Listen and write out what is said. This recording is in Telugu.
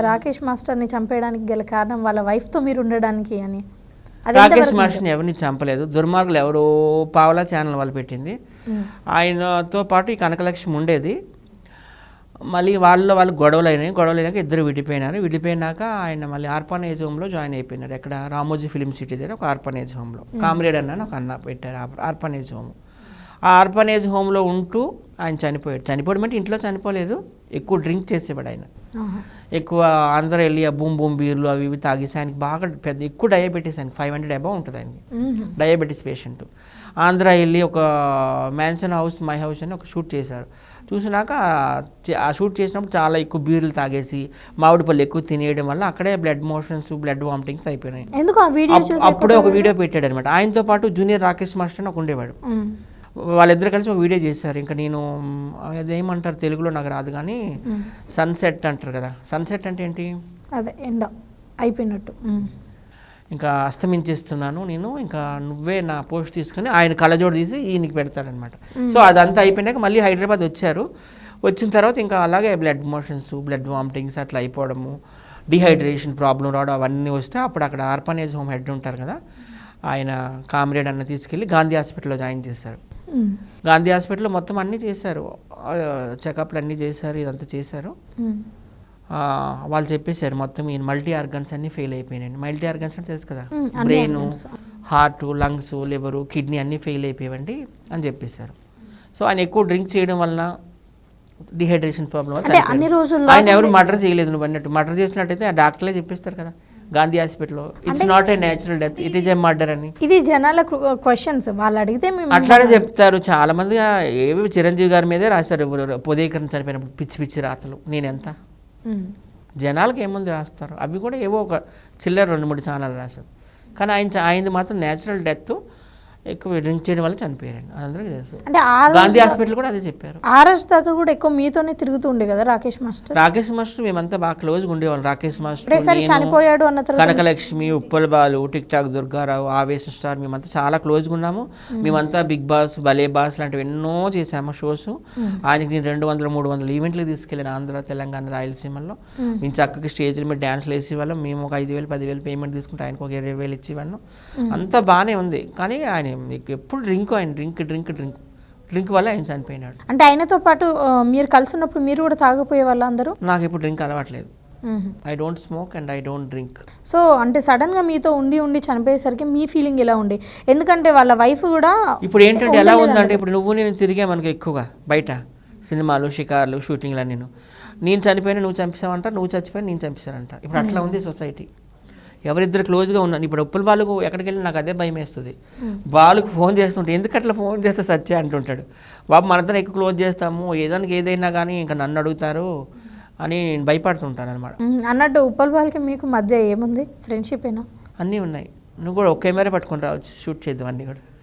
రాకేష్ మాస్టర్ని చంపేయడానికి గల కారణం వాళ్ళ వైఫ్తో మీరు ఉండడానికి అని. రాకేష్ మాస్టర్ని ఎవరిని చంపలేదు. దుర్మార్గులు ఎవరో పావలా ఛానల్ వాళ్ళు పెట్టింది. ఆయనతో పాటు ఈ కనకలక్ష్మి ఉండేది. మళ్ళీ వాళ్ళలో వాళ్ళు గొడవలు అయినాయి గొడవలు అయినాక ఇద్దరు విడిపోయినారు. విడిపోయినాక ఆయన మళ్ళీ ఆర్పనేజ్ హోమ్లో జాయిన్ అయిపోయినారు. ఎక్కడ రామోజీ ఫిలిం సిటీ దగ్గర ఒక ఆర్పనేజ్ హోమ్లో. కామ్రేడ్ అన్న అని ఒక అన్న పెట్టారు. ఆర్- ఆర్పనేజ్ హోమ్. ఆ ఆర్పనేజ్ హోమ్లో ఉంటూ ఆయన చనిపోయాడు. చనిపోవడం అంటే ఇంట్లో చనిపోలేదు. ఎక్కువ డ్రింక్ చేసేవాడు ఆయన. ఎక్కువ ఆంధ్ర వెళ్ళి ఆ బూమ్ బూమ్ బీర్లు అవి ఇవి తాగేసి ఆయనకి బాగా పెద్ద ఎక్కువ డయాబెటీస్ ఆయనకి ఫైవ్ హండ్రెడ్ అబౌవ్ ఉంటుంది ఆయనకి. Diabetes patient. ఆంధ్ర వెళ్ళి ఒక మ్యాన్సన్ హౌస్ మై హౌస్ అని ఒక షూట్ చేశారు. చూసినాక ఆ షూట్ చేసినప్పుడు చాలా ఎక్కువ బీర్లు తాగేసి మామిడి పళ్ళు ఎక్కువ తినేయడం వల్ల అక్కడే బ్లడ్ మోషన్స్ బ్లడ్ వామిటింగ్స్ అయిపోయినాయి. అప్పుడే ఒక వీడియో పెట్టాడు అనమాట ఆయనతో పాటు జూనియర్ రాకేష్ మాస్టర్ అని ఒక ఉండేవాడు. వాళ్ళిద్దరు కలిసి ఒక వీడియో చేశారు. ఇంకా నేను అదేమంటారు తెలుగులో నాకు రాదు కానీ. సన్సెట్ అంటారు కదా. సన్సెట్ అంటే ఏంటి? అదే ఎండ. అయిపోయినట్టు. ఇంకా అస్తమించేస్తున్నాను నేను. ఇంకా నువ్వే నా పోస్ట్ తీసుకుని ఆయన కళ్ళజోడు తీసి ఈయనకి పెడతాడనమాట. సో అదంతా అయిపోయినాక మళ్ళీ హైదరాబాద్ వచ్చారు. వచ్చిన తర్వాత ఇంకా అలాగే బ్లడ్ మోషన్స్ బ్లడ్ వామిటింగ్స్ అట్లా అయిపోవడము డిహైడ్రేషన్ ప్రాబ్లం రావడం అవన్నీ వస్తే అప్పుడు అక్కడ ఆర్పనేజ్ హోమ్ హెడ్ ఉంటారు కదా ఆయన కామ్రేడ్ అన్న తీసుకెళ్ళి గాంధీ హాస్పిటల్లో జాయిన్ చేశారు. గాంధీ హాస్పిటల్లో మొత్తం అన్నీ చేశారు. చెకప్లు అన్నీ చేశారు ఇదంతా చేశారు. ఆ, వాళ్ళు చెప్పేశారు మొత్తం ఈ మల్టీ ఆర్గన్స్ అన్నీ ఫెయిల్ అయిపోయినాయి మల్టీ ఆర్గన్స్ అంటే తెలుసు కదా? అన్ని brain. Heart lungs liver kidney అన్నీ ఫెయిల్ అయిపోయావండి అని చెప్పేశారు. సో ఆయన ఎక్కువ డ్రింక్ చేయడం వలన డిహైడ్రేషన్ ప్రాబ్లం. అన్ని రోజుల్లో ఆయన ఎవరు మర్డర్ చేయలేదు నువ్వు అన్నట్టు. మర్డర్ చేసినట్టయితే ఆ డాక్టర్లే చెప్పేస్తారు కదా. గాంధీ హాస్పిటల్లో. It's not a natural death it is a murder అని. ఇది జనాల క్వశ్చన్స్ వాళ్ళు అడిగితే మేము అట్లానే చెప్తారు. చాలా మంది ఏవి చిరంజీవి గారి మీదే రాస్తారు. పొదీకరణ చనిపోయినప్పుడు పిచ్చి పిచ్చి రాతలు. నేనెంత ఉమ్. జనాలకు ఏముంది రాస్తారు? అవి కూడా ఏవో ఒక చిల్లర రెండు మూడు ఛానల్ రాశారు. కానీ ఆయన ఆయనది మాత్రం న్యాచురల్ డెత్ ఎక్కువ డ్రింక్ చేయడం వల్ల చనిపోయారండి. అందరికీ తెలుసు. అంటే గాంధీ హాస్పిటల్ కూడా అదే చెప్పారు. ఆ రోజు దాకా కూడా ఎక్కువ మీతోనే తిరుగుతూ ఉండే కదా రాకేష్ మాస్టర్? రాకేష్ మాస్టర్ మేమంతా బాగా క్లోజ్గా ఉండేవాళ్ళం. రాకేష్ మాస్టర్ చనిపోయాడు అన్న Kanakalakshmi Uppal Balu tik tok Durgarao Avesha star మేమంతా చాలా క్లోజ్గా ఉన్నాము. మేమంతా బిగ్ బాస్ భలే బాస్ లాంటివి ఎన్నో చేసాము షోస్. ఆయనకి నేను రెండు వందల మూడు వందల ఈవెంట్లు తీసుకెళ్ళాను ఆంధ్ర తెలంగాణ రాయలసీమల్లో మేము. చక్కగా స్టేజ్ల మీద డ్యాన్స్లు వేసేవాళ్ళం. మేము ఒక ఐదు వేలు పదివేలు పేమెంట్ తీసుకుంటే ఆయనకు ఒక ఇరవై వేలు ఇచ్చేవాళ్ళం. అంతా బాగానే ఉంది. కానీ ఆయన మీకు ఎప్పుడు డ్రింక్ ఆయన డ్రింక్ డ్రింక్ డ్రింక్. డ్రింక్ వల్ల ఆయన చనిపోయినాడు. అంటే ఆయనతో పాటు మీరు కలిసి ఉన్నప్పుడు మీరు కూడా తాగిపోయే వాళ్ళందరూ నాకు ఇప్పుడు డ్రింక్ అలవాట్లేదు. I don't smoke and I don't drink so అంటే సడన్గా మీతో ఉండి ఉండి చనిపోయేసరికి మీ ఫీలింగ్ ఎలా ఉండి? ఎందుకంటే వాళ్ళ వైఫ్ కూడా ఇప్పుడు ఏంటంటే ఎలా ఉందంటే ఇప్పుడు నువ్వు నేను తిరిగే మనకి ఎక్కువగా బయట. సినిమాలు షికార్లు షూటింగ్లు నేను నేను చనిపోయినా నువ్వు చంపేసావంట నువ్వు చచ్చిపోయినా నేను చంపేశానంట ఇప్పుడు అట్లా ఉంది సొసైటీ. ఎవరిద్దరు క్లోజ్గా ఉన్నాను ఇప్పుడు ఉప్పుల బాలుకు ఎక్కడికి వెళ్ళి నాకు అదే భయం వేస్తుంది. బాలుకు ఫోన్ చేస్తుంటే ఎందుకు అట్లా ఫోన్ చేస్తే సత్య అంటుంటాడు. బాబు మనతో ఎక్కువ క్లోజ్ చేస్తాము ఏదానికి ఏదైనా కానీ ఇంకా నన్ను అడుగుతారు అని నేను భయపడుతుంటాను అనమాట. అన్నట్టు ఉప్పల్ వాళ్ళకి మీకు మధ్య ఏముంది? ఫ్రెండ్షిప్ ఏనా అన్నీ ఉన్నాయి. నువ్వు కూడా ఒక కెమెరా పట్టుకొని రావచ్చు. షూట్ చేద్దాం అన్నీ కూడా.